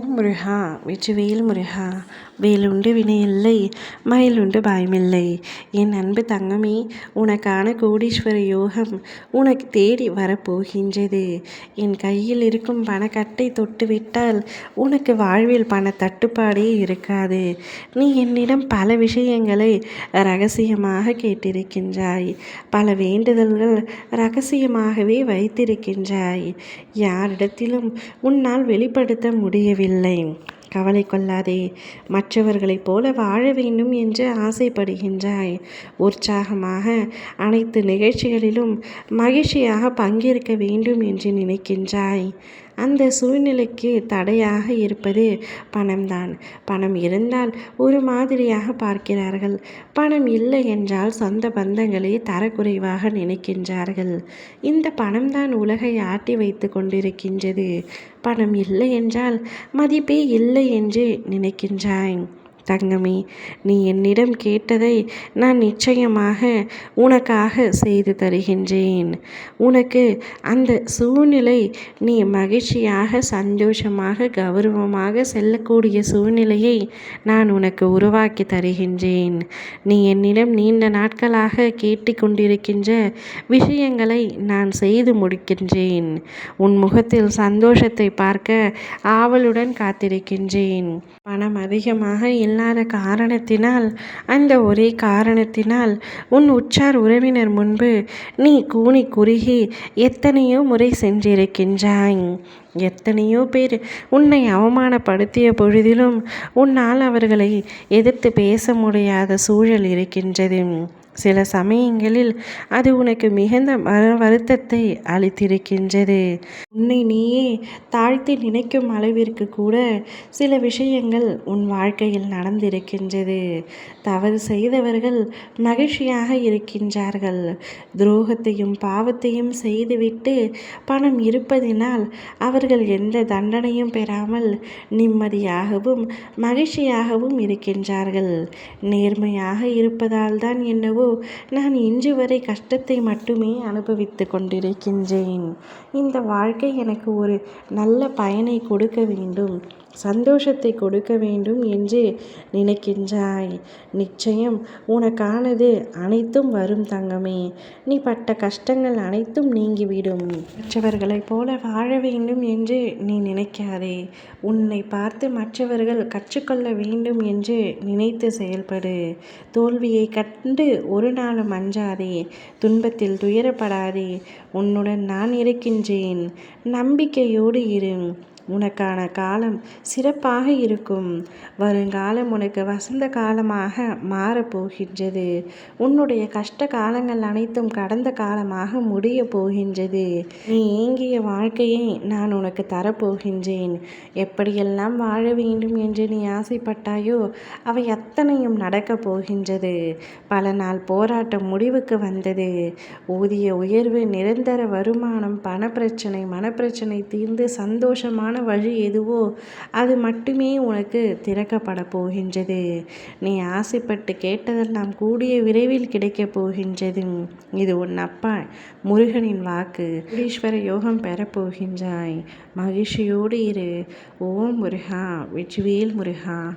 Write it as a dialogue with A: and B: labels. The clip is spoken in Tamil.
A: ஓம் முருகா வெற்றிவேல் முருகா வேலுண்டு மயில் மயிலுண்டு பயமில்லை. என் அன்பு தங்கமே உனக்கான கோடீஸ்வர யோகம் உனக்கு தேடி வரப்போகின்றது. என் கையில் இருக்கும் பணக்கட்டை தொட்டுவிட்டால் உனக்கு வாழ்வில் பண தட்டுப்பாடே இருக்காது. நீ என்னிடம் பல விஷயங்களை ரகசியமாக கேட்டிருக்கின்றாய். பல வேண்டுதல்கள் ரகசியமாகவே வைத்திருக்கின்றாய். யாரிடத்திலும் உன்னால் வெளிப்படுத்த முடியவில்லை. இல்லை. கவலை கொள்ளாதே. மற்றவர்களைப் போல வாழ வேண்டும் என்று ஆசைப்படுகின்றாய். உற்சாகமாக அனைத்து நிகழ்ச்சிகளிலும் மகிழ்ச்சியாக பங்கேற்க வேண்டும் என்று நினைக்கின்றாய். அந்த சூழ்நிலைக்கு தடையாக இருப்பது பணம்தான். பணம் இருந்தால் ஒரு மாதிரியாக பார்க்கிறார்கள். பணம் இல்லை என்றால் சொந்த பந்தங்களை தரக்குறைவாக நினைக்கின்றார்கள். இந்த பணம்தான் உலகை ஆட்டி வைத்து கொண்டிருக்கின்றது. பணம் இல்லை என்றால் மதிப்பே இல்லை என்று நினைக்கின்றாய். தங்கமே நீ என்னிடம் கேட்டதை நான் நிச்சயமாக உனக்காக செய்து தருகின்றேன். உனக்கு அந்த சூழ்நிலை நீ மகிழ்ச்சியாக சந்தோஷமாக கௌரவமாக செல்லக்கூடிய சூழ்நிலையை நான் உனக்கு உருவாக்கி தருகின்றேன். நீ என்னிடம் நீண்ட நாட்களாக கேட்டுக்கொண்டிருக்கின்ற விஷயங்களை நான் செய்து முடிக்கின்றேன். உன் முகத்தில் சந்தோஷத்தை பார்க்க ஆவலுடன் காத்திருக்கின்றேன். பணம் அதிகமாக இல்லாத காரணத்தினால் அந்த ஒரே காரணத்தினால் உன் உற்றார் உறவினர் முன்பு நீ கூனி குறுகி எத்தனையோ முறை சென்றிருக்கின்றாய். எத்தனையோ பேர் உன்னை அவமானப்படுத்திய பொழுதிலும் உன்னால் அவர்களை எதிர்த்து பேச முடியாத சூழல் இருக்கின்றது. சில சமயங்களில் அது உனக்கு மிகுந்த மன வருத்தத்தை அளித்திருக்கின்றது. உன்னை நீயே தாழ்த்தி நினைக்கும் அளவிற்கு கூட சில விஷயங்கள் உன் வாழ்க்கையில் நடந்திருக்கின்றது. தவறு செய்தவர்கள் மகிழ்ச்சியாக இருக்கின்றார்கள். துரோகத்தையும் பாவத்தையும் செய்துவிட்டு பணம் இருப்பதினால் அவர்கள் எந்த தண்டனையும் பெறாமல் நிம்மதியாகவும் மகிழ்ச்சியாகவும் இருக்கின்றார்கள். நேர்மையாக இருப்பதால் தான் என்னவோ நான் இன்று வரை கஷ்டத்தை மட்டுமே அனுபவித்து கொண்டிருக்கின்றேன். இந்த வாழ்க்கை எனக்கு ஒரு நல்ல பயனை கொடுக்க வேண்டும் சந்தோஷத்தை கொடுக்க வேண்டும் என்று நினைக்கின்றாய். நிச்சயம் உனக்கானது அனைத்தும் வரும் தங்கமே. நீ பட்ட கஷ்டங்கள் அனைத்தும் நீங்கிவிடும். மற்றவர்களைப் போல வாழ வேண்டும் என்று நீ நினைக்காதே. உன்னை பார்த்து மற்றவர்கள் கற்றுக்கொள்ள வேண்டும் என்று நினைத்து செயல்படு. தோல்வியை கண்டு ஒரு நாளும் அஞ்சாதே துன்பத்தில் துயரப்படாதே உன்னுடன் நான் இருக்கின்றேன். நம்பிக்கையோடு இரு. உனக்கான காலம் சிறப்பாக இருக்கும். வருங்காலம் உனக்கு வசந்த காலமாக மாறப்போகின்றது உன்னுடைய கஷ்ட காலங்கள் அனைத்தும் கடந்த காலமாக முடிய போகின்றது. நீ ஏங்கிய வாழ்க்கையை நான் உனக்கு தரப்போகின்றேன் எப்படியெல்லாம் வாழ வேண்டும் என்று நீ ஆசைப்பட்டாயோ அவை அத்தனையும் நடக்கப் போகின்றது. பல நாள் போராட்டம் முடிவுக்கு வந்தது. ஊதிய உயர்வு நிரந்தர வருமானம் பணப்பிரச்சனை மனப்பிரச்சனை தீர்ந்து சந்தோஷமான வழி எதுவோ அது மட்டுமே உனக்கு திறக்கப்பட போகின்றது. நீ ஆசைப்பட்டு கேட்டதெல்லாம் கூடிய விரைவில் கிடைக்கப் போகின்றது. இது உன் அப்பா முருகனின் வாக்கு. ஈஸ்வர யோகம் பெறப்போகின்றாய் மகிழ்ச்சியோடு இரு. ஓம் முருகா. வெற்றிவேல் முருகா.